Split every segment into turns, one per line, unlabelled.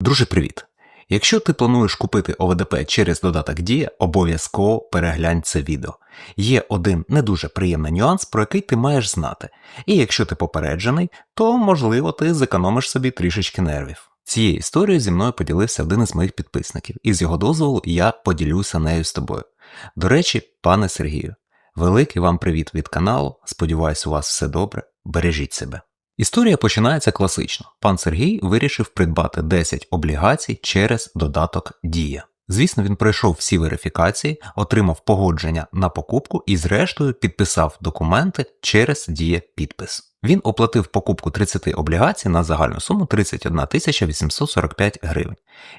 Друже, привіт! Якщо ти плануєш купити ОВДП через додаток Дія, обов'язково переглянь це відео. Є один не дуже приємний нюанс, про який ти маєш знати. І якщо ти попереджений, то можливо ти зекономиш собі трішечки нервів. Цією історією зі мною поділився один із моїх підписників, і з його дозволу я поділюся нею з тобою. До речі, пане Сергію, великий вам привіт від каналу. Сподіваюсь, у вас все добре. Бережіть себе. Історія починається класично. Пан Сергій вирішив придбати 10 облігацій через додаток Дія. Звісно, він пройшов всі верифікації, отримав погодження на покупку і, зрештою, підписав документи через Дія підпис. Він оплатив покупку 30 облігацій на загальну суму 31 845 гривень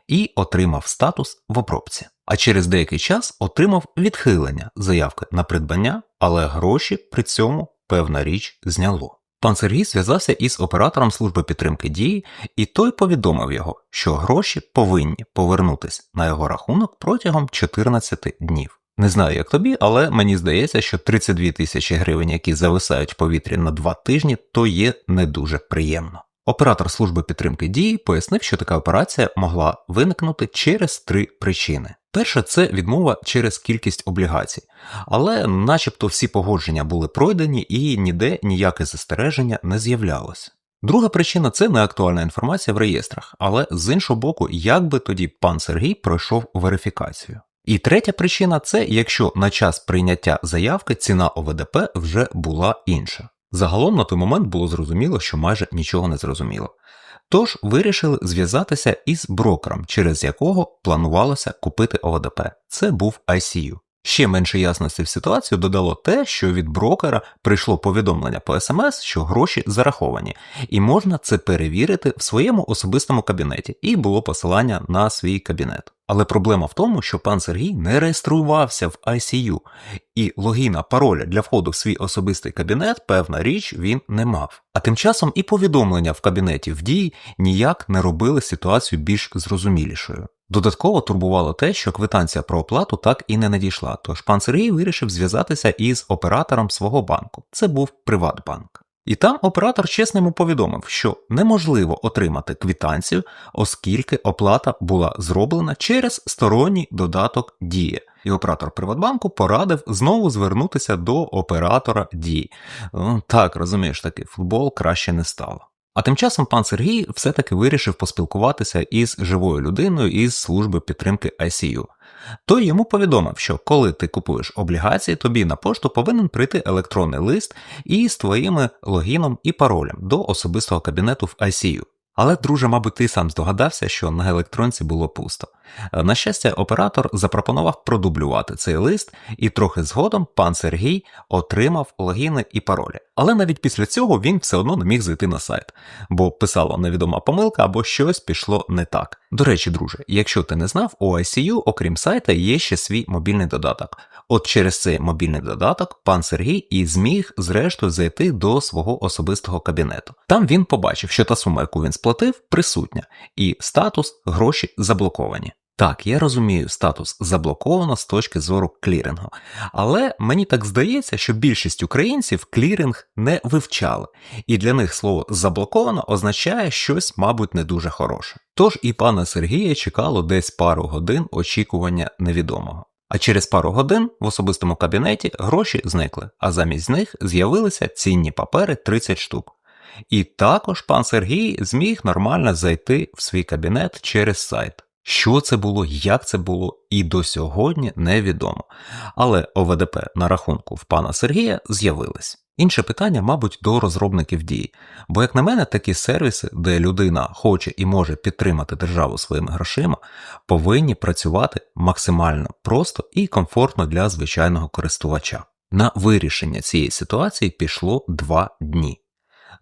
і отримав статус в обробці. А через деякий час отримав відхилення заявки на придбання, але гроші при цьому певна річ зняло. Пан Сергій зв'язався із оператором служби підтримки дії, і той повідомив його, що гроші повинні повернутися на його рахунок протягом 14 днів. Не знаю, як тобі, але мені здається, що 32 тисячі гривень, які зависають в повітрі на два тижні, то є не дуже приємно. Оператор служби підтримки дії пояснив, що така операція могла виникнути через три причини. Перша це відмова через кількість облігацій, але начебто всі погодження були пройдені і ніде ніяке застереження не з'являлося. Друга причина це неактуальна інформація в реєстрах, але з іншого боку, як би тоді пан Сергій пройшов верифікацію. І третя причина це якщо на час прийняття заявки ціна ОВДП вже була інша. Загалом на той момент було зрозуміло, що майже нічого не зрозуміло. Тож вирішили зв'язатися із брокером, через якого планувалося купити ОВДП. Це був ICU. Ще менше ясності в ситуацію додало те, що від брокера прийшло повідомлення по смс, що гроші зараховані, і можна це перевірити в своєму особистому кабінеті, і було посилання на свій кабінет. Але проблема в тому, що пан Сергій не реєструвався в ICU, і логіна пароля для входу в свій особистий кабінет, певна річ, він не мав. А тим часом і повідомлення в кабінеті в дії ніяк не робили ситуацію більш зрозумілішою. Додатково турбувало те, що квитанція про оплату так і не надійшла, тож пан Сергій вирішив зв'язатися із оператором свого банку. Це був Приватбанк. І там оператор чесно йому повідомив, що неможливо отримати квитанцію, оскільки оплата була зроблена через сторонній додаток Дія. І оператор Приватбанку порадив знову звернутися до оператора Дії. Ну, так, розумієш, такий футбол краще не стало. А тим часом пан Сергій все-таки вирішив поспілкуватися із живою людиною із служби підтримки ICU. Той йому повідомив, що коли ти купуєш облігації, тобі на пошту повинен прийти електронний лист із твоїми логіном і паролем до особистого кабінету в ICU. Але, друже, мабуть, ти сам здогадався, що на електронці було пусто. На щастя, оператор запропонував продублювати цей лист, і трохи згодом пан Сергій отримав логіни і паролі. Але навіть після цього він все одно не міг зайти на сайт, бо писала невідома помилка або щось пішло не так. До речі, друже, якщо ти не знав, у ICU, окрім сайта, є ще свій мобільний додаток. От через цей мобільний додаток пан Сергій і зміг, зрештою, зайти до свого особистого кабінету. Там він побачив, що та сума, яку він сплатив, присутня, і статус гроші заблоковані. Так, я розумію, статус заблоковано з точки зору клірингу, але мені так здається, що більшість українців кліринг не вивчали, і для них слово заблоковано означає щось, мабуть, не дуже хороше. Тож і пана Сергія чекало десь пару годин очікування невідомого. А через пару годин в особистому кабінеті гроші зникли, а замість них з'явилися цінні папери 30 штук. І також пан Сергій зміг нормально зайти в свій кабінет через сайт. Що це було, як це було, і до сьогодні невідомо. Але ОВДП на рахунку в пана Сергія з'явились. Інше питання, мабуть, до розробників дії. Бо, як на мене, такі сервіси, де людина хоче і може підтримати державу своїми грошима, повинні працювати максимально просто і комфортно для звичайного користувача. На вирішення цієї ситуації пішло два дні.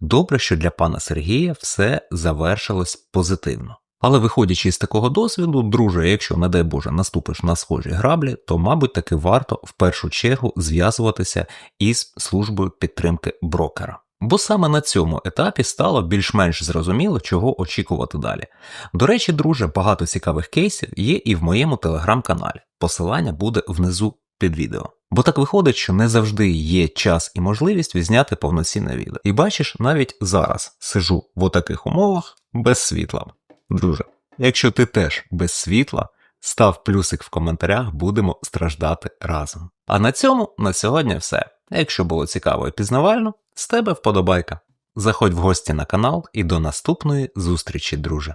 Добре, що для пана Сергія все завершилось позитивно. Але виходячи з такого досвіду, друже, якщо, не дай Боже, наступиш на схожі граблі, то, мабуть, таки варто в першу чергу зв'язуватися із службою підтримки брокера. Бо саме на цьому етапі стало більш-менш зрозуміло, чого очікувати далі. До речі, друже, багато цікавих кейсів є і в моєму телеграм-каналі. Посилання буде внизу під відео. Бо так виходить, що не завжди є час і можливість відзняти повноцінне відео. І бачиш, навіть зараз сижу в отаких умовах без світла. Друже, Якщо ти теж без світла, став плюсик в коментарях, будемо страждати разом. А на цьому на сьогодні все. Якщо було цікаво і пізнавально, з тебе вподобайка. Заходь в гості на канал і до наступної зустрічі, друже.